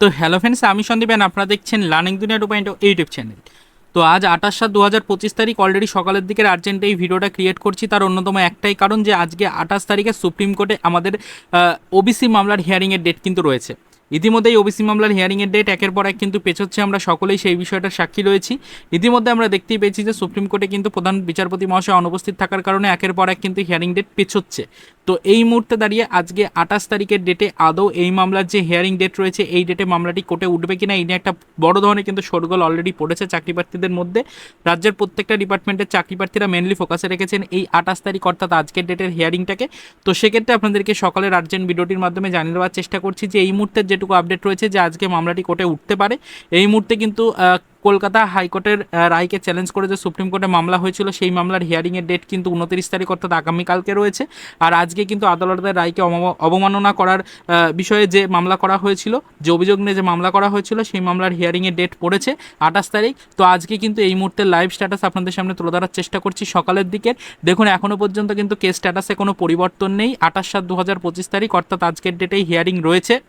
তো hello friends, আমি সন্দীপেন আপনারা দেখছেন লার্নিং দুনিয়া টু পয়েন্ট ইউটিউব চ্যানেল তো আজ আঠাশ সাত দু হাজার পঁচিশ তারিখ অলরেডি সকালের দিকের আর্জেন্ট এই ভিডিওটা ক্রিয়েট করছি। তার অন্যতম একটাই কারণ যে আজকে আঠাশ তারিখে সুপ্রিম কোর্টে আমাদের ওবিসি মামলার হিয়ারিংয়ের ডেট কিন্তু রয়েছে। ইতিমধ্যেই ওবিসি মামলার হিয়ারিংয়ের ডেট একের পর এক কিন্তু পেছোচ্ছে, আমরা সকলেই সেই বিষয়টার সাক্ষী রয়েছি। ইতিমধ্যে আমরা দেখতেই পেয়েছি যে সুপ্রিম কোর্টে কিন্তু প্রধান বিচারপতি মহাশয় অনুপস্থিত থাকার কারণে একের পর এক কিন্তু হিয়ারিং ডেট পেছোচ্ছে। তো এই মুহূর্তে দাঁড়িয়ে আজকে আঠাশ তারিখের ডেটে আদৌ এই মামলার যে হিয়ারিং ডেট রয়েছে, এই ডেটে মামলাটি কোর্টে উঠবে কিনা, এই নিয়ে একটা বড় ধরনের কিন্তু শোরগোল অলরেডি পড়েছে চাকরি প্রার্থীদের মধ্যে। রাজ্যের প্রত্যেকটা ডিপার্টমেন্টের চাকরি প্রার্থীরা মেনলি ফোকাসে রেখেছেন এই আঠাশ তারিখ অর্থাৎ আজকের ডেটের হিয়ারিংটাকে তো সেক্ষেত্রে আপনাদেরকে সকালের আর্জেন্ট ভিডিওটির মাধ্যমে জানিয়ে দেওয়ার চেষ্টা করছি যে এই মুহূর্তের যেটুকু আপডেট রয়েছে যে আজকে মামলাটি কোর্টে উঠতে পারে। এই মুহূর্তে কিন্তু কলকাতা হাইকোর্টের রায়কে চ্যালেঞ্জ করে যে সুপ্রিম কোর্টে মামলা হয়েছিল, সেই মামলার হিয়ারিংয়ের ডেট কিন্তু উনত্রিশ তারিখ, অর্থাৎ আগামীকালকে রয়েছে। আর আজকে কিন্তু আদালতের রায়কে অবমা- অবমাননা করার বিষয়ে যে মামলা করা হয়েছিল, যে অভিযোগ নিয়ে যে মামলা করা হয়েছিল, সেই মামলার হিয়ারিংয়ের ডেট পড়েছে আঠাশ তারিখ। তো আজকে কিন্তু এই মুহূর্তে লাইভ স্ট্যাটাস আপনাদের সামনে তুলে ধরার চেষ্টা করছি সকালের দিকে। দেখুন এখনও পর্যন্ত কিন্তু কেস স্ট্যাটাসে কোনো পরিবর্তন নেই। আঠাশ সাত দু হাজার পঁচিশ তারিখ, অর্থাৎ আজকের ডেটেই হিয়ারিং রয়েছে।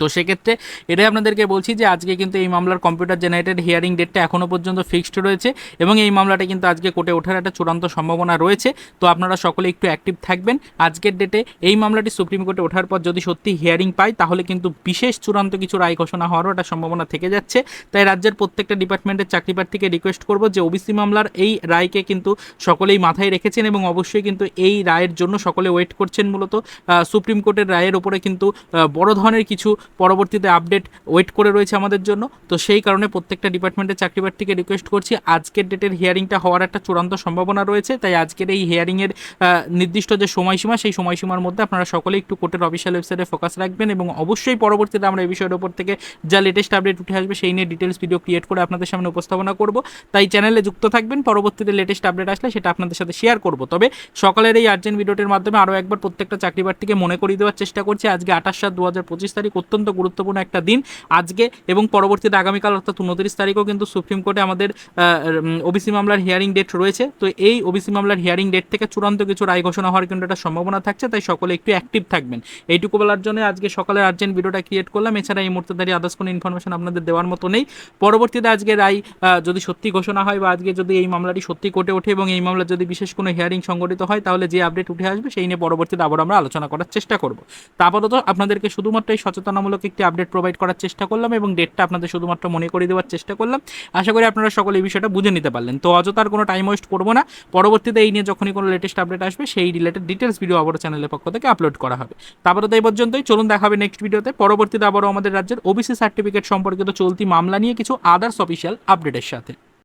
তো সেক্ষেত্রে এটাই আপনাদেরকে বলছি যে আজকে কিন্তু এই মামলার কম্পিউটার জেনারেটেড হিয়ারিং ডেটটা এখনও পর্যন্ত ফিক্সড রয়েছে এবং এই মামলাটা কিন্তু আজকে কোর্টে ওঠার একটা চূড়ান্ত সম্ভাবনা রয়েছে। তো আপনারা সকলে একটু অ্যাক্টিভ থাকবেন। আজকের ডেটে এই মামলাটি সুপ্রিম কোর্টে ওঠার পর যদি সত্যি হিয়ারিং পায় তাহলে কিন্তু বিশেষ চূড়ান্ত কিছু রায় ঘোষণা হওয়ারও একটা সম্ভাবনা থেকে যাচ্ছে। তাই রাজ্যের প্রত্যেকটা ডিপার্টমেন্টের চাকরি প্রার্থীকে রিকোয়েস্ট করব যে ওবিসি মামলার এই রায়কে কিন্তু সকলেই মাথায় রেখেছেন এবং অবশ্যই কিন্তু এই রায়ের জন্য সকলে ওয়েট করছেন মূলত। সুপ্রিম কোর্টের রায়ের ওপরে কিন্তু বড় ধরনের কিছু পরবর্তীতে আপডেট ওয়েট করে রয়েছে আমাদের জন্য। তো সেই কারণে প্রত্যেকটা ডিপার্টমেন্টের চাকরি প্রার্থীকে রিকোয়েস্ট করছি। আজকের ডেটের হিয়ারিংটা হওয়ার একটা চূড়ান্ত সম্ভাবনা রয়েছে। তাই আজকের এই হিয়ারিংয়ের নির্দিষ্ট যে সময়সীমা, সেই সময়সীমার মধ্যে আপনারা সকলে একটু কোর্টের অফিসিয়াল ওয়েবসাইটে ফোকাস রাখবেন এবং অবশ্যই পরবর্তীতে আমরা এই বিষয়ের উপর থেকে যা লেটেস্ট আপডেট উঠে আসবে, সেই নিয়ে ডিটেলস ভিডিও ক্রিয়েট করে আপনাদের সামনে উপস্থাপনা করব। তাই চ্যানেলে যুক্ত থাকবেন, পরবর্তীতে লেটেস্ট আপডেট আসলে সেটা আপনাদের সাথে শেয়ার করব। তবে সকালের এই আর্জেন্ট ভিডিওটির মাধ্যমে আরও একবার প্রত্যেকটা চাকরি প্রার্থীকে মনে করিয়ে দেওয়ার চেষ্টা করছি। আজকে আঠাশ সাত দু হাজার পঁচিশ তারিখ অত্যন্ত গুরুত্বপূর্ণ একটা দিন আজকে এবং পরবর্তীতে আগামীকাল, অর্থাৎ উনত্রিশ তারিখও কিন্তু সুপ্রিম কোর্টে আমাদের ওবিসি মামলার হিয়ারিং ডেট রয়েছে। তো এই ওবিসি মামলার হিয়ারিং ডেট থেকে চূড়ান্ত কিছু রায় ঘোষণা হওয়ার কিন্তু একটা সম্ভাবনা থাকছে, তাই সকলে একটু অ্যাক্টিভ থাকবেন। এইটুকু বলার জন্য আজকে সকালের আর্জেন্ট ভিডিওটা ক্রিয়েট করলাম। এছাড়া এই মুহূর্তে দাঁড়িয়ে আদার্স কোনো ইনফরমেশন আপনাদের দেওয়ার মতো নেই। পরবর্তীতে আজকে রায় যদি সত্যি ঘোষণা হয় বা আজকে যদি এই মামলাটি সত্যি কোর্টে ওঠে এবং এই মামলা যদি বিশেষ কোনো হিয়ারিং সংগঠিত হয়, তাহলে যে আপডেট উঠে আসবে, সেই নিয়ে পরবর্তীতে আবার আমরা আলোচনা করার চেষ্টা করব। তা আপাতত আপনাদেরকে শুধুমাত্র এই সচেতনামূলক একটি আপডেট প্রোভাইড করার চেষ্টা করলাম এবং ডেটটা আপনাদের শুধুমাত্র মনে করে দেওয়ার চেষ্টা করলাম। আশা করি আপনারা সকলে এই বিষয়টা বুঝে নিতে পারলেন। তো অযথার কোনো টাইম ওয়েস্ট করব না। পরবর্তীতে এই নিয়ে যখনই কোনো লেটেস্ট আপডেট আসবে, সেই রিলেটেড ডিটেলস ভিডিও আবারও চ্যানেলের পক্ষ থেকে আপলোড করা হবে। তারপরে তো এই পর্যন্তই। চলুন দেখাবে নেক্সট ভিডিওতে পরবর্তীতে আবারও আমাদের রাজ্যের ওবিসি সার্টিফিকেট সম্পর্কিত চলতি মামলা নিয়ে কিছু আদার্স অফিসিয়াল আপডেটের সাথে।